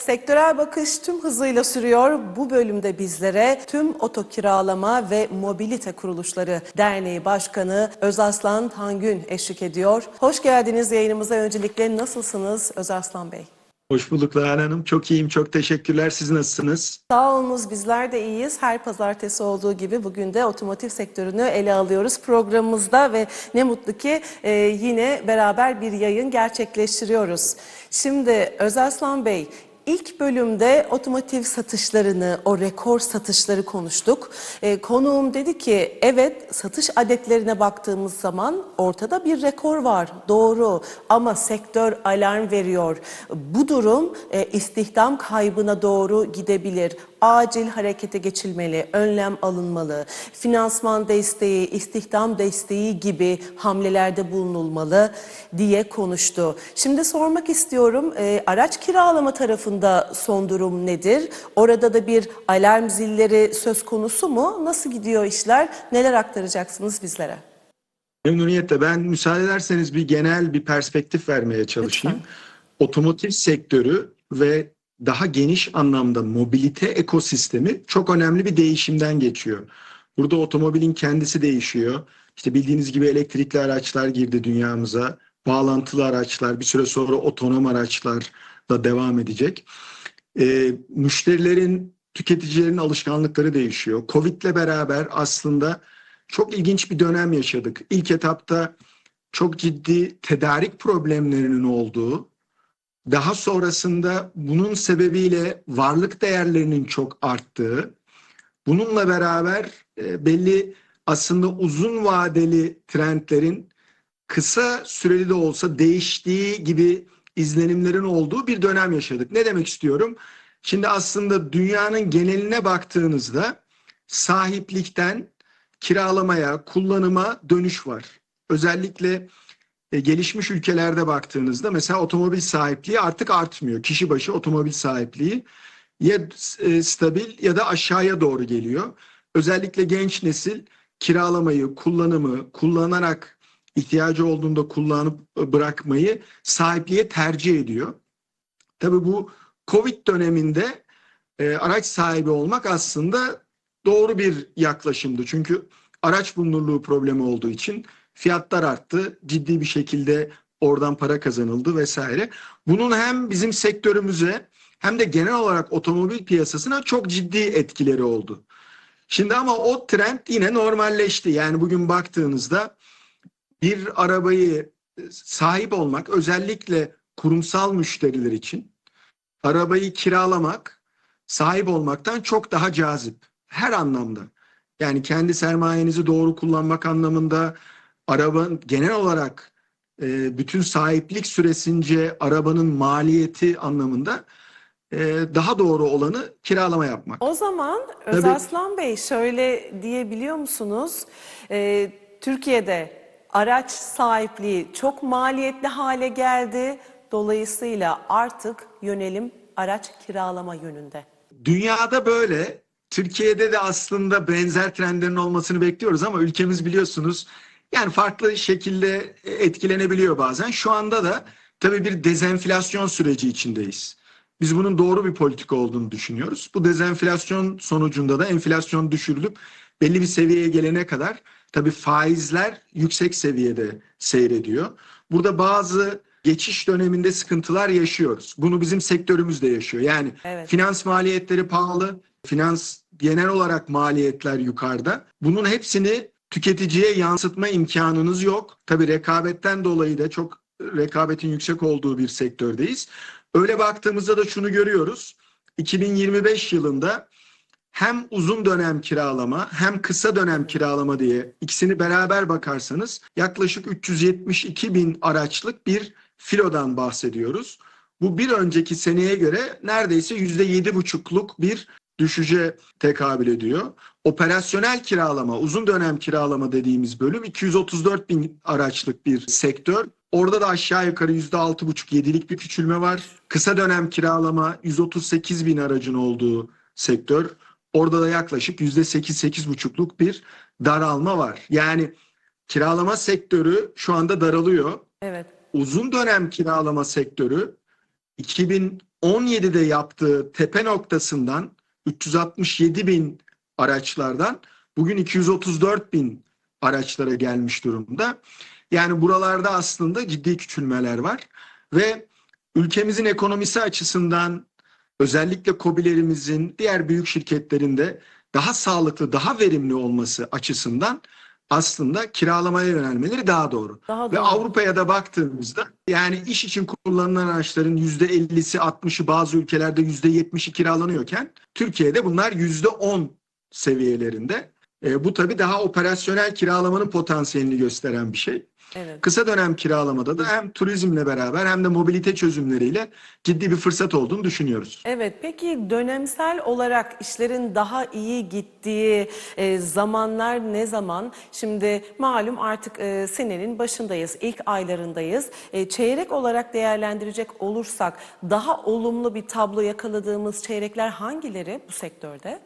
Sektörel bakış tüm hızıyla sürüyor. Bu bölümde bizlere tüm oto kiralama ve mobilite kuruluşları derneği başkanı Özaslan Tangün eşlik ediyor. Hoş geldiniz yayınımıza. Öncelikle nasılsınız Özaslan Bey? Hoş bulduk Lahan Hanım. Çok iyiyim, çok teşekkürler. Siz nasılsınız? Sağ olunuz bizler de iyiyiz. Her pazartesi olduğu gibi bugün de otomotiv sektörünü ele alıyoruz programımızda ve ne mutlu ki e, yine beraber bir yayın gerçekleştiriyoruz. Şimdi Özaslan Bey İlk bölümde otomotiv satışlarını, o rekor satışları konuştuk. E, konuğum dedi ki evet satış adetlerine baktığımız zaman ortada bir rekor var. Doğru ama sektör alarm veriyor. Bu durum e, istihdam kaybına doğru gidebilir. Acil harekete geçilmeli, önlem alınmalı. Finansman desteği, istihdam desteği gibi hamlelerde bulunulmalı diye konuştu. Şimdi sormak istiyorum e, araç kiralama tarafında son durum nedir? Orada da bir alarm zilleri söz konusu mu? Nasıl gidiyor işler? Neler aktaracaksınız bizlere? Memnuniyetle ben müsaade ederseniz bir genel bir perspektif vermeye çalışayım. Otomotiv sektörü ve daha geniş anlamda mobilite ekosistemi çok önemli bir değişimden geçiyor. Burada otomobilin kendisi değişiyor. İşte bildiğiniz gibi elektrikli araçlar girdi dünyamıza. Bağlantılı araçlar, bir süre sonra otonom araçlar da devam edecek. Ee, müşterilerin, tüketicilerin alışkanlıkları değişiyor. Covid'le beraber aslında çok ilginç bir dönem yaşadık. İlk etapta çok ciddi tedarik problemlerinin olduğu, daha sonrasında bunun sebebiyle varlık değerlerinin çok arttığı, bununla beraber e, belli aslında uzun vadeli trendlerin kısa süreli de olsa değiştiği gibi izlenimlerin olduğu bir dönem yaşadık. Ne demek istiyorum? Şimdi aslında dünyanın geneline baktığınızda sahiplikten kiralamaya, kullanıma dönüş var. Özellikle e, gelişmiş ülkelerde baktığınızda mesela otomobil sahipliği artık artmıyor. Kişi başı otomobil sahipliği ya e, stabil ya da aşağıya doğru geliyor. Özellikle genç nesil kiralamayı, kullanımı, kullanarak ihtiyacı olduğunda kullanıp bırakmayı sahipliğe tercih ediyor. Tabii bu Covid döneminde e, araç sahibi olmak aslında doğru bir yaklaşımdı. Çünkü araç bulunurluğu problemi olduğu için fiyatlar arttı. Ciddi bir şekilde oradan para kazanıldı vesaire. Bunun hem bizim sektörümüze hem de genel olarak otomobil piyasasına çok ciddi etkileri oldu. Şimdi ama o trend yine normalleşti. Yani bugün baktığınızda bir arabayı sahip olmak özellikle kurumsal müşteriler için arabayı kiralamak sahip olmaktan çok daha cazip. Her anlamda. Yani kendi sermayenizi doğru kullanmak anlamında arabanın genel olarak e, bütün sahiplik süresince arabanın maliyeti anlamında e, daha doğru olanı kiralama yapmak. O zaman Özaslan Bey şöyle diyebiliyor musunuz? Ee, Türkiye'de araç sahipliği çok maliyetli hale geldi. Dolayısıyla artık yönelim araç kiralama yönünde. Dünyada böyle. Türkiye'de de aslında benzer trendlerin olmasını bekliyoruz ama ülkemiz biliyorsunuz yani farklı şekilde etkilenebiliyor bazen. Şu anda da tabii bir dezenflasyon süreci içindeyiz. Biz bunun doğru bir politika olduğunu düşünüyoruz. Bu dezenflasyon sonucunda da enflasyon düşürülüp belli bir seviyeye gelene kadar tabii faizler yüksek seviyede seyrediyor. Burada bazı geçiş döneminde sıkıntılar yaşıyoruz. Bunu bizim sektörümüz de yaşıyor. Yani Evet. finans maliyetleri pahalı, finans genel olarak maliyetler yukarıda. Bunun hepsini tüketiciye yansıtma imkanınız yok. Tabii rekabetten dolayı da çok rekabetin yüksek olduğu bir sektördeyiz. Öyle baktığımızda da şunu görüyoruz. 2025 yılında hem uzun dönem kiralama hem kısa dönem kiralama diye ikisini beraber bakarsanız yaklaşık 372 bin araçlık bir filodan bahsediyoruz. Bu bir önceki seneye göre neredeyse yüzde yedi buçukluk bir düşüşe tekabül ediyor. Operasyonel kiralama, uzun dönem kiralama dediğimiz bölüm 234 bin araçlık bir sektör. Orada da aşağı yukarı yüzde altı buçuk yedilik bir küçülme var. Kısa dönem kiralama 138 bin aracın olduğu sektör. Orada da yaklaşık yüzde sekiz sekiz buçukluk bir daralma var. Yani kiralama sektörü şu anda daralıyor. Evet. Uzun dönem kiralama sektörü 2017'de yaptığı tepe noktasından 367 bin araçlardan bugün 234 bin araçlara gelmiş durumda. Yani buralarda aslında ciddi küçülmeler var ve ülkemizin ekonomisi açısından özellikle KOBİ'lerimizin diğer büyük şirketlerinde daha sağlıklı, daha verimli olması açısından aslında kiralamaya yönelmeleri daha doğru. Daha Ve doğru. Avrupa'ya da baktığımızda yani iş için kullanılan araçların %50'si 60'ı bazı ülkelerde %70'i kiralanıyorken Türkiye'de bunlar %10 seviyelerinde. E, bu tabii daha operasyonel kiralamanın potansiyelini gösteren bir şey. Evet. Kısa dönem kiralamada da hem turizmle beraber hem de mobilite çözümleriyle ciddi bir fırsat olduğunu düşünüyoruz. Evet, peki dönemsel olarak işlerin daha iyi gittiği e, zamanlar ne zaman? Şimdi malum artık e, senenin başındayız, ilk aylarındayız. E, çeyrek olarak değerlendirecek olursak daha olumlu bir tablo yakaladığımız çeyrekler hangileri bu sektörde?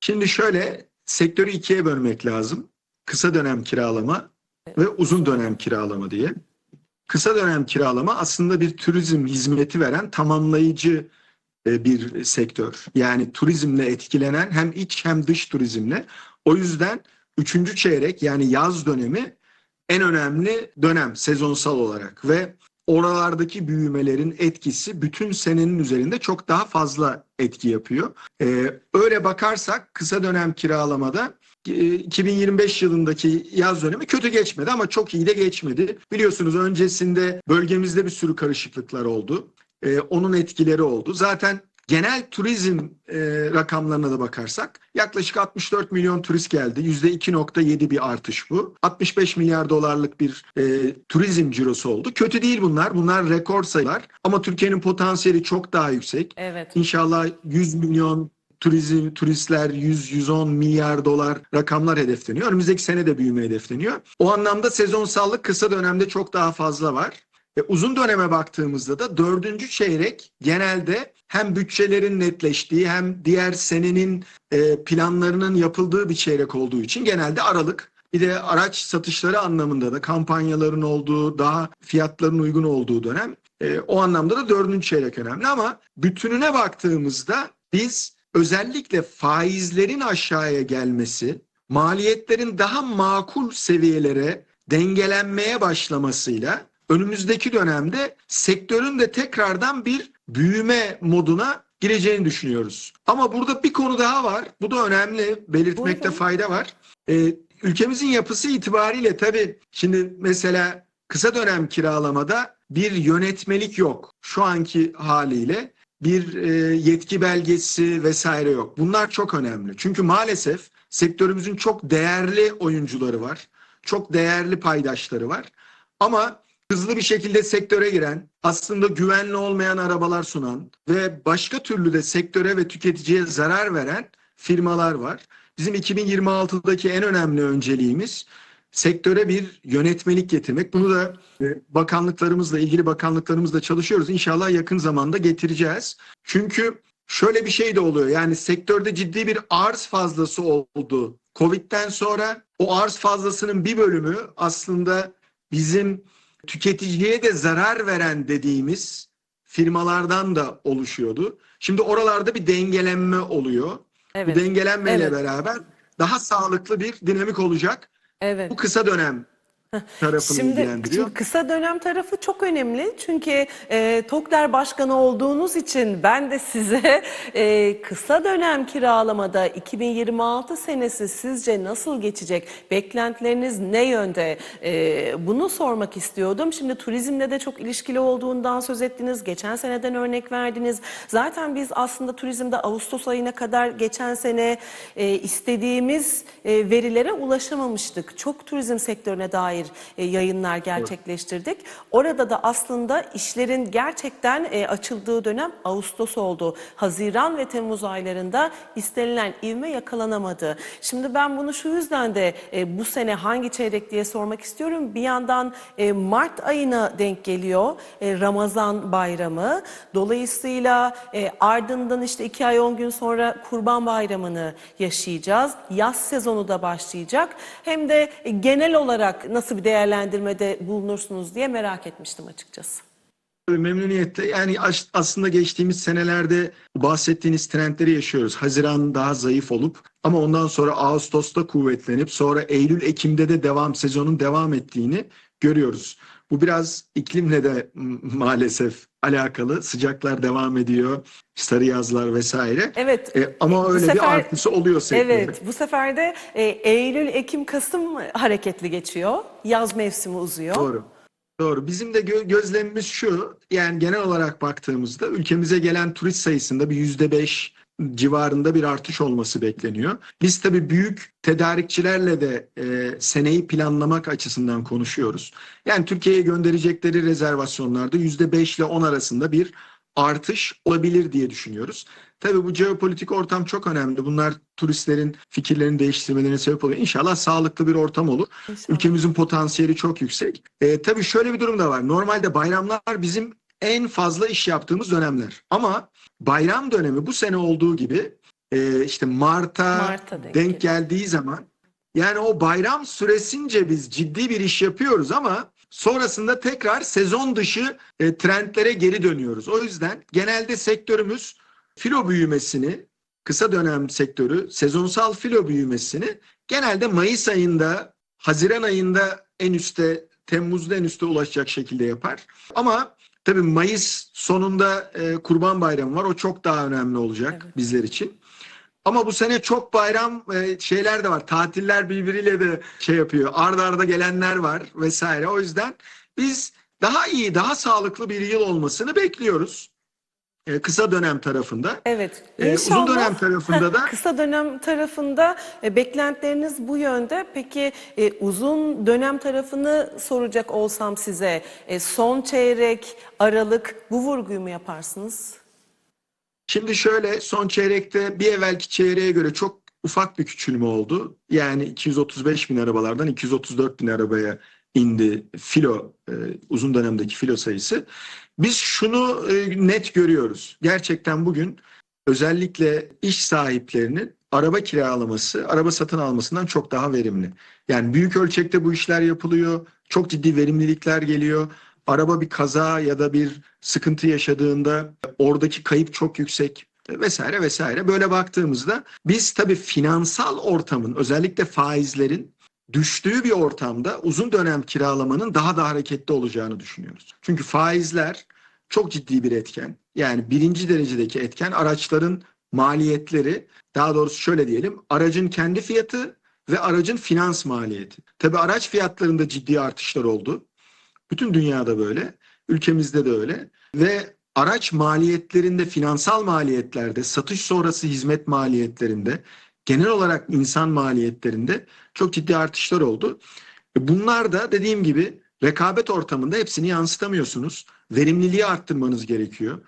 Şimdi şöyle sektörü ikiye bölmek lazım. Kısa dönem kiralama ve uzun dönem kiralama diye. Kısa dönem kiralama aslında bir turizm hizmeti veren tamamlayıcı e, bir sektör. Yani turizmle etkilenen hem iç hem dış turizmle. O yüzden üçüncü çeyrek yani yaz dönemi en önemli dönem sezonsal olarak ve oralardaki büyümelerin etkisi bütün senenin üzerinde çok daha fazla etki yapıyor. Ee, öyle bakarsak kısa dönem kiralamada 2025 yılındaki yaz dönemi kötü geçmedi ama çok iyi de geçmedi. Biliyorsunuz öncesinde bölgemizde bir sürü karışıklıklar oldu. Ee, onun etkileri oldu. Zaten genel turizm e, rakamlarına da bakarsak yaklaşık 64 milyon turist geldi. %2.7 bir artış bu. 65 milyar dolarlık bir e, turizm cirosu oldu. Kötü değil bunlar. Bunlar rekor sayılar. Ama Türkiye'nin potansiyeli çok daha yüksek. Evet. İnşallah 100 milyon turizm turistler 100-110 milyar dolar rakamlar hedefleniyor. Önümüzdeki sene de büyüme hedefleniyor. O anlamda sezonsallık kısa dönemde çok daha fazla var. E, uzun döneme baktığımızda da dördüncü çeyrek genelde hem bütçelerin netleştiği hem diğer senenin e, planlarının yapıldığı bir çeyrek olduğu için genelde Aralık. Bir de araç satışları anlamında da kampanyaların olduğu, daha fiyatların uygun olduğu dönem. E, o anlamda da dördüncü çeyrek önemli ama bütününe baktığımızda biz özellikle faizlerin aşağıya gelmesi, maliyetlerin daha makul seviyelere dengelenmeye başlamasıyla önümüzdeki dönemde sektörün de tekrardan bir büyüme moduna gireceğini düşünüyoruz. Ama burada bir konu daha var. Bu da önemli. Belirtmekte Buyurun. fayda var. Ee, ülkemizin yapısı itibariyle tabii şimdi mesela kısa dönem kiralamada bir yönetmelik yok. Şu anki haliyle bir e, yetki belgesi vesaire yok. Bunlar çok önemli. Çünkü maalesef sektörümüzün çok değerli oyuncuları var. Çok değerli paydaşları var. Ama hızlı bir şekilde sektöre giren, aslında güvenli olmayan arabalar sunan ve başka türlü de sektöre ve tüketiciye zarar veren firmalar var. Bizim 2026'daki en önemli önceliğimiz sektöre bir yönetmelik getirmek. Bunu da e, bakanlıklarımızla, ilgili bakanlıklarımızla çalışıyoruz. İnşallah yakın zamanda getireceğiz. Çünkü şöyle bir şey de oluyor. Yani sektörde ciddi bir arz fazlası oldu. Covid'den sonra o arz fazlasının bir bölümü aslında bizim tüketiciye de zarar veren dediğimiz firmalardan da oluşuyordu. Şimdi oralarda bir dengelenme oluyor. Evet. Bu dengelenmeyle Evet. beraber daha sağlıklı bir dinamik olacak. Evet. Bu kısa dönem tarafını Şimdi, ilgilendiriyor. şimdi kısa dönem tarafı çok önemli çünkü e, TOKDER Başkanı olduğunuz için ben de size e, kısa dönem kiralamada 2026 senesi sizce nasıl geçecek? Beklentileriniz ne yönde? E, bunu sormak istiyordum. Şimdi turizmle de çok ilişkili olduğundan söz ettiniz. Geçen seneden örnek verdiniz. Zaten biz aslında turizmde Ağustos ayına kadar geçen sene e, istediğimiz e, verilere ulaşamamıştık. Çok turizm sektörüne dair e, yayınlar gerçekleştirdik. Orada da aslında işlerin gerçekten e, açıldığı dönem Ağustos oldu. Haziran ve Temmuz aylarında istenilen ivme yakalanamadı. Şimdi ben bunu şu yüzden de e, bu sene hangi çeyrek diye sormak istiyorum. Bir yandan e, Mart ayına denk geliyor e, Ramazan bayramı. Dolayısıyla e, ardından işte iki ay on gün sonra Kurban Bayramı'nı yaşayacağız. Yaz sezonu da başlayacak. Hem de e, genel olarak nasıl bir değerlendirmede bulunursunuz diye merak etmiştim açıkçası. Memnuniyetle yani as- aslında geçtiğimiz senelerde bahsettiğiniz trendleri yaşıyoruz. Haziran daha zayıf olup ama ondan sonra Ağustos'ta kuvvetlenip sonra Eylül Ekim'de de devam sezonun devam ettiğini görüyoruz. Bu biraz iklimle de maalesef alakalı. Sıcaklar devam ediyor, sarı yazlar vesaire. Evet. E, ama öyle sefer- bir artısı oluyor sektörde. Evet, bu sefer de e, Eylül, Ekim, Kasım hareketli geçiyor. Yaz mevsimi uzuyor. Doğru. Doğru. Bizim de gö- gözlemimiz şu. Yani genel olarak baktığımızda ülkemize gelen turist sayısında bir yüzde beş civarında bir artış olması bekleniyor. Biz tabii büyük tedarikçilerle de e, seneyi planlamak açısından konuşuyoruz. Yani Türkiye'ye gönderecekleri rezervasyonlarda yüzde beş ile on arasında bir artış olabilir diye düşünüyoruz. Tabii bu jeopolitik ortam çok önemli. Bunlar turistlerin fikirlerini değiştirmelerine sebep oluyor. İnşallah sağlıklı bir ortam olur. İnşallah. Ülkemizin potansiyeli çok yüksek. E, tabii şöyle bir durum da var. Normalde bayramlar bizim en fazla iş yaptığımız dönemler. Ama bayram dönemi bu sene olduğu gibi e, işte Mart'a, Mart'a denk denk geldiği zaman yani o bayram süresince biz ciddi bir iş yapıyoruz ama sonrasında tekrar sezon dışı e, trendlere geri dönüyoruz. O yüzden genelde sektörümüz filo büyümesini, kısa dönem sektörü sezonsal filo büyümesini genelde Mayıs ayında, Haziran ayında en üste, Temmuz'da en üste ulaşacak şekilde yapar. Ama tabii Mayıs sonunda e, Kurban Bayramı var. O çok daha önemli olacak Evet. bizler için. Ama bu sene çok bayram e, şeyler de var. Tatiller birbiriyle de şey yapıyor. Arda arda gelenler var vesaire. O yüzden biz daha iyi, daha sağlıklı bir yıl olmasını bekliyoruz. E, kısa dönem tarafında. Evet. E, uzun dönem tarafında da Kısa dönem tarafında e, beklentileriniz bu yönde. Peki e, uzun dönem tarafını soracak olsam size e, son çeyrek, aralık bu vurguyu mu yaparsınız? Şimdi şöyle son çeyrekte bir evvelki çeyreğe göre çok ufak bir küçülme oldu. Yani 235 bin arabalardan 234 bin arabaya indi filo e, uzun dönemdeki filo sayısı. Biz şunu e, net görüyoruz. Gerçekten bugün özellikle iş sahiplerinin araba kiralaması, araba satın almasından çok daha verimli. Yani büyük ölçekte bu işler yapılıyor. Çok ciddi verimlilikler geliyor. Araba bir kaza ya da bir sıkıntı yaşadığında oradaki kayıp çok yüksek vesaire vesaire. Böyle baktığımızda biz tabii finansal ortamın özellikle faizlerin düştüğü bir ortamda uzun dönem kiralamanın daha da hareketli olacağını düşünüyoruz. Çünkü faizler çok ciddi bir etken. Yani birinci derecedeki etken araçların maliyetleri daha doğrusu şöyle diyelim aracın kendi fiyatı ve aracın finans maliyeti. Tabii araç fiyatlarında ciddi artışlar oldu. Bütün dünyada böyle, ülkemizde de öyle ve araç maliyetlerinde, finansal maliyetlerde, satış sonrası hizmet maliyetlerinde, genel olarak insan maliyetlerinde çok ciddi artışlar oldu. E, Bunlar da dediğim gibi rekabet ortamında hepsini yansıtamıyorsunuz. Verimliliği arttırmanız gerekiyor.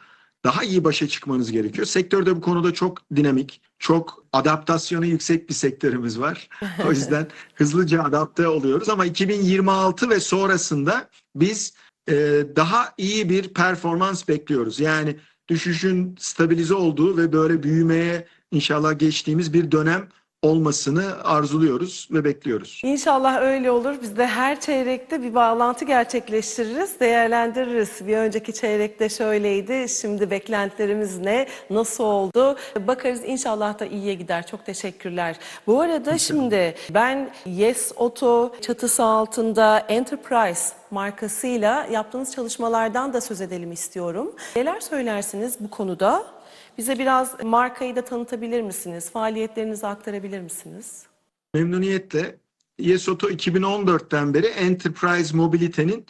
Daha iyi başa çıkmanız gerekiyor. Sektörde bu konuda çok dinamik, çok adaptasyonu yüksek bir sektörümüz var. O yüzden hızlıca adapte oluyoruz ama 2026 ve sonrasında biz e, daha iyi bir performans bekliyoruz. Yani düşüşün stabilize olduğu ve böyle büyümeye inşallah geçtiğimiz bir dönem olmasını arzuluyoruz ve bekliyoruz. İnşallah öyle olur. Biz de her çeyrekte bir bağlantı gerçekleştiririz, değerlendiririz. Bir önceki çeyrekte şöyleydi, şimdi beklentilerimiz ne, nasıl oldu? Bakarız inşallah da iyiye gider. Çok teşekkürler. Bu arada şimdi ben Yes Auto çatısı altında Enterprise markasıyla yaptığınız çalışmalardan da söz edelim istiyorum. Neler söylersiniz bu konuda? Bize biraz markayı da tanıtabilir misiniz? Faaliyetlerinizi aktarabilir misiniz? Memnuniyetle Yesoto 2014'ten beri Enterprise Mobility'nin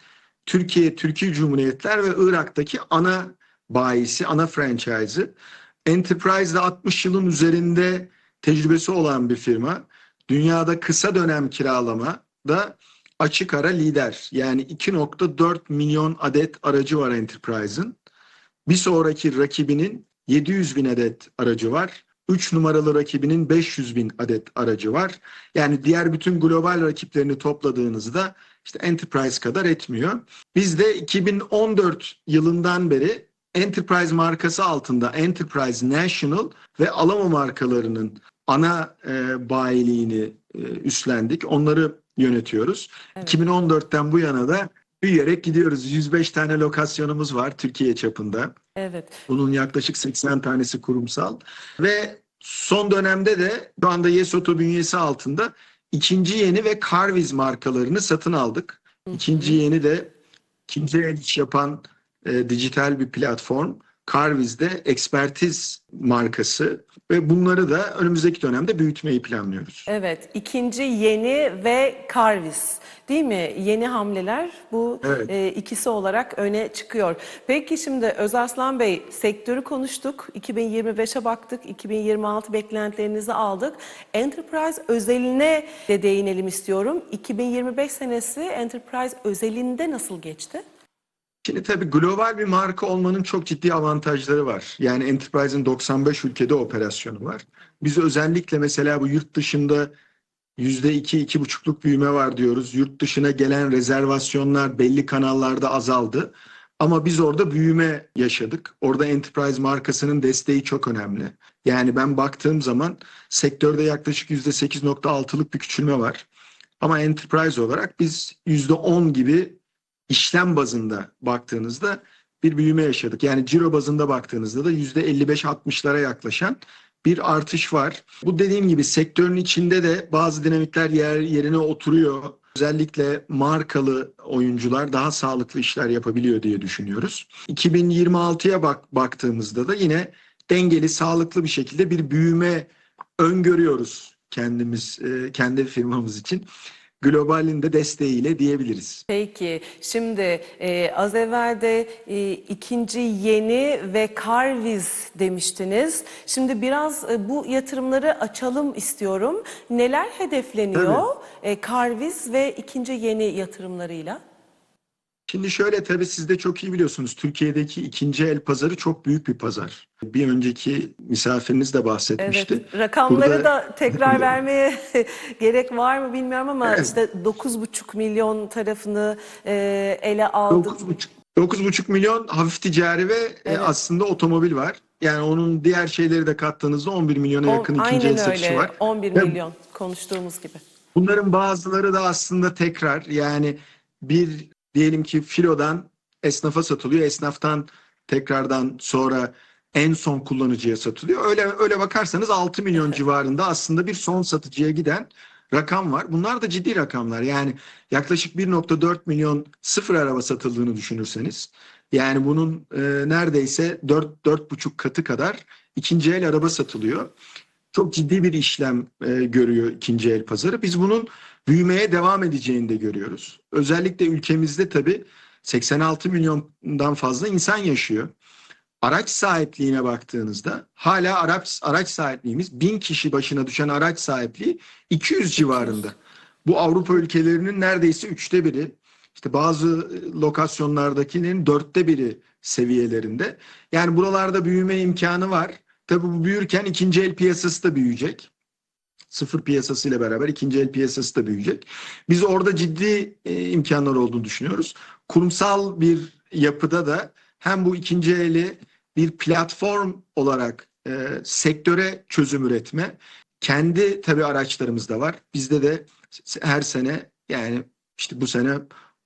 Türkiye, Türkiye Cumhuriyetler ve Irak'taki ana bayisi, ana franchise'ı. Enterprise'de 60 yılın üzerinde tecrübesi olan bir firma. Dünyada kısa dönem kiralama da açık ara lider. Yani 2.4 milyon adet aracı var Enterprise'ın. Bir sonraki rakibinin 700 bin adet aracı var. 3 numaralı rakibinin 500 bin adet aracı var. Yani diğer bütün global rakiplerini topladığınızda işte Enterprise kadar etmiyor. Biz de 2014 yılından beri Enterprise markası altında Enterprise National ve Alamo markalarının ana e, bayiliğini e, üstlendik. Onları yönetiyoruz. Evet. 2014'ten bu yana da büyüyerek gidiyoruz. 105 tane lokasyonumuz var Türkiye çapında. Evet. Bunun yaklaşık 80 tanesi kurumsal ve son dönemde de şu anda Yesoto bünyesi altında ikinci yeni ve Carviz markalarını satın aldık. İkinci yeni de el iş yapan e, dijital bir platform. Carviz'de ekspertiz markası ve bunları da önümüzdeki dönemde büyütmeyi planlıyoruz. Evet, ikinci yeni ve Carvis değil mi? Yeni hamleler bu Evet. e, ikisi olarak öne çıkıyor. Peki şimdi Özarslan Bey sektörü konuştuk. 2025'e baktık, 2026 beklentilerinizi aldık. Enterprise özeline de değinelim istiyorum. 2025 senesi Enterprise özelinde nasıl geçti? Şimdi tabii global bir marka olmanın çok ciddi avantajları var. Yani Enterprise'in 95 ülkede operasyonu var. Biz özellikle mesela bu yurt dışında yüzde iki, iki buçukluk büyüme var diyoruz. Yurt dışına gelen rezervasyonlar belli kanallarda azaldı. Ama biz orada büyüme yaşadık. Orada Enterprise markasının desteği çok önemli. Yani ben baktığım zaman sektörde yaklaşık yüzde 8.6'lık bir küçülme var. Ama Enterprise olarak biz yüzde 10 gibi işlem bazında baktığınızda bir büyüme yaşadık. Yani ciro bazında baktığınızda da yüzde 55-60'lara yaklaşan bir artış var. Bu dediğim gibi sektörün içinde de bazı dinamikler yer yerine oturuyor. Özellikle markalı oyuncular daha sağlıklı işler yapabiliyor diye düşünüyoruz. 2026'ya bak baktığımızda da yine dengeli, sağlıklı bir şekilde bir büyüme öngörüyoruz kendimiz, e, kendi firmamız için. Globalin de desteğiyle diyebiliriz. Peki şimdi e, az evvel de e, ikinci yeni ve Carviz demiştiniz. Şimdi biraz e, bu yatırımları açalım istiyorum. Neler hedefleniyor e, Carviz ve ikinci yeni yatırımlarıyla? Şimdi şöyle tabii siz de çok iyi biliyorsunuz Türkiye'deki ikinci el pazarı çok büyük bir pazar. Bir önceki misafiriniz de bahsetmişti. Evet, rakamları Burada- da tekrar vermeye gerek var mı bilmiyorum ama Evet. işte 9,5 milyon tarafını e, ele aldı. 9,5 9,5 milyon hafif ticari ve e, Evet. aslında otomobil var. Yani onun diğer şeyleri de kattığınızda 11 milyona On- yakın ikinci aynen el satışı öyle. var. 11 Ve milyon konuştuğumuz gibi. Bunların bazıları da aslında tekrar yani bir diyelim ki filodan esnafa satılıyor. Esnaftan tekrardan sonra en son kullanıcıya satılıyor. Öyle öyle bakarsanız 6 milyon civarında aslında bir son satıcıya giden rakam var. Bunlar da ciddi rakamlar. Yani yaklaşık 1.4 milyon sıfır araba satıldığını düşünürseniz yani bunun e, neredeyse 4 4,5 katı kadar ikinci el araba satılıyor çok ciddi bir işlem e, görüyor ikinci el pazarı. Biz bunun büyümeye devam edeceğini de görüyoruz. Özellikle ülkemizde tabii 86 milyondan fazla insan yaşıyor. Araç sahipliğine baktığınızda hala araç araç sahipliğimiz 1000 kişi başına düşen araç sahipliği 200 civarında. Bu Avrupa ülkelerinin neredeyse üçte biri. İşte bazı lokasyonlardakilerin dörtte biri seviyelerinde. Yani buralarda büyüme imkanı var. Tabii bu büyürken ikinci el piyasası da büyüyecek. Sıfır piyasasıyla beraber ikinci el piyasası da büyüyecek. Biz orada ciddi e, imkanlar olduğunu düşünüyoruz. Kurumsal bir yapıda da hem bu ikinci eli bir platform olarak e, sektöre çözüm üretme, kendi tabii araçlarımız da var. Bizde de her sene yani işte bu sene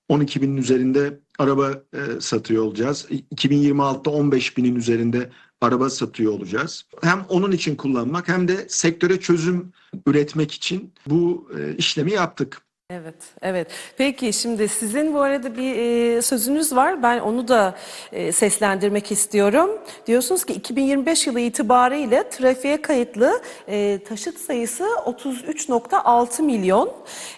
12 binin üzerinde araba e, satıyor olacağız. 2026'da 15 binin üzerinde araba satıyor olacağız. Hem onun için kullanmak hem de sektöre çözüm üretmek için bu e, işlemi yaptık. Evet, evet. Peki şimdi sizin bu arada bir e, sözünüz var. Ben onu da e, seslendirmek istiyorum. Diyorsunuz ki 2025 yılı itibariyle trafiğe kayıtlı e, taşıt sayısı 33.6 milyon.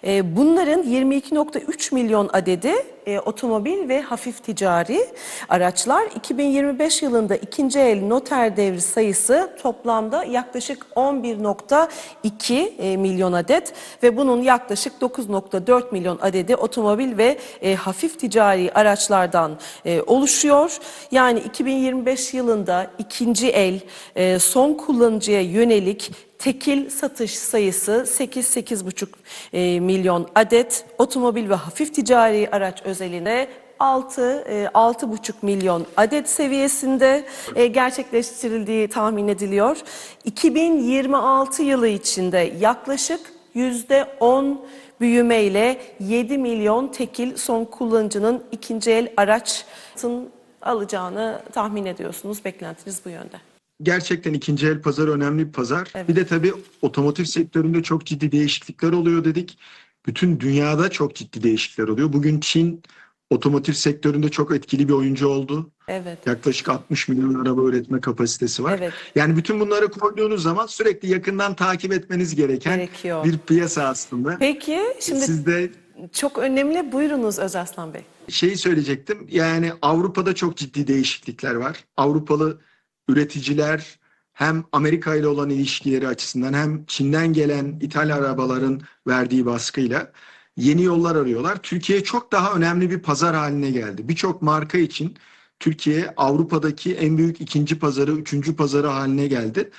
E, bunların 22.3 milyon adedi e, otomobil ve hafif ticari araçlar. 2025 yılında ikinci el noter devri sayısı toplamda yaklaşık 11.2 e, milyon adet ve bunun yaklaşık 9.4 milyon adedi otomobil ve e, hafif ticari araçlardan e, oluşuyor. Yani 2025 yılında ikinci el e, son kullanıcıya yönelik tekil satış sayısı 8-8,5 e, milyon adet, otomobil ve hafif ticari araç özelinde 6 e, 6,5 milyon adet seviyesinde e, gerçekleştirildiği tahmin ediliyor. 2026 yılı içinde yaklaşık %10 büyümeyle 7 milyon tekil son kullanıcının ikinci el araçın alacağını tahmin ediyorsunuz. Beklentiniz bu yönde. Gerçekten ikinci el pazar önemli bir pazar. Bir de tabii otomotiv sektöründe çok ciddi değişiklikler oluyor dedik. Bütün dünyada çok ciddi değişiklikler oluyor. Bugün Çin otomotiv sektöründe çok etkili bir oyuncu oldu. Evet. Yaklaşık 60 milyon araba üretme kapasitesi var. Evet. Yani bütün bunları koyduğunuz zaman sürekli yakından takip etmeniz gereken Gerekiyor. bir piyasa aslında. Peki şimdi Siz de çok önemli. Buyurunuz Özaslan Bey. şeyi söyleyecektim. Yani Avrupa'da çok ciddi değişiklikler var. Avrupalı üreticiler hem Amerika ile olan ilişkileri açısından hem Çin'den gelen ithal arabaların verdiği baskıyla yeni yollar arıyorlar. Türkiye çok daha önemli bir pazar haline geldi. Birçok marka için Türkiye Avrupa'daki en büyük ikinci pazarı, üçüncü pazarı haline geldi.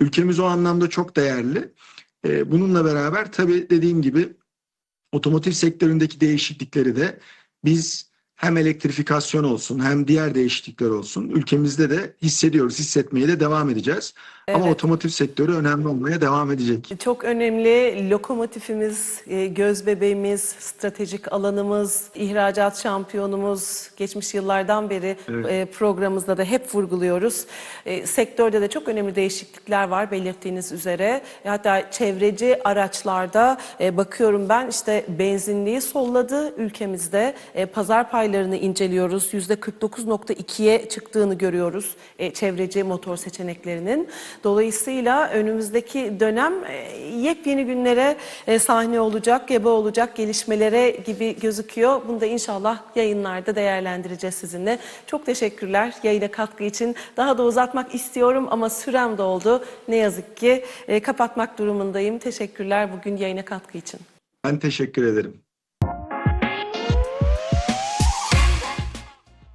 Ülkemiz o anlamda çok değerli. Ee, Bununla beraber tabii dediğim gibi otomotiv sektöründeki değişiklikleri de biz hem elektrifikasyon olsun hem diğer değişiklikler olsun ülkemizde de hissediyoruz, hissetmeye de devam edeceğiz. Ama Evet. otomotiv sektörü önemli olmaya devam edecek. Çok önemli lokomotifimiz, e, göz bebeğimiz, stratejik alanımız, ihracat şampiyonumuz. Geçmiş yıllardan beri Evet. e, programımızda da hep vurguluyoruz. E, Sektörde de çok önemli değişiklikler var belirttiğiniz üzere. Hatta çevreci araçlarda bakıyorum ben işte benzinliği solladı ülkemizde. Pazar paylarını inceliyoruz. %49.2'ye çıktığını görüyoruz çevreci motor seçeneklerinin. Dolayısıyla önümüzdeki dönem e, yepyeni günlere e, sahne olacak, gebe olacak gelişmelere gibi gözüküyor. Bunu da inşallah yayınlarda değerlendireceğiz sizinle. Çok teşekkürler yayına katkı için. Daha da uzatmak istiyorum ama sürem doldu. Ne yazık ki e, kapatmak durumundayım. Teşekkürler bugün yayına katkı için. Ben teşekkür ederim.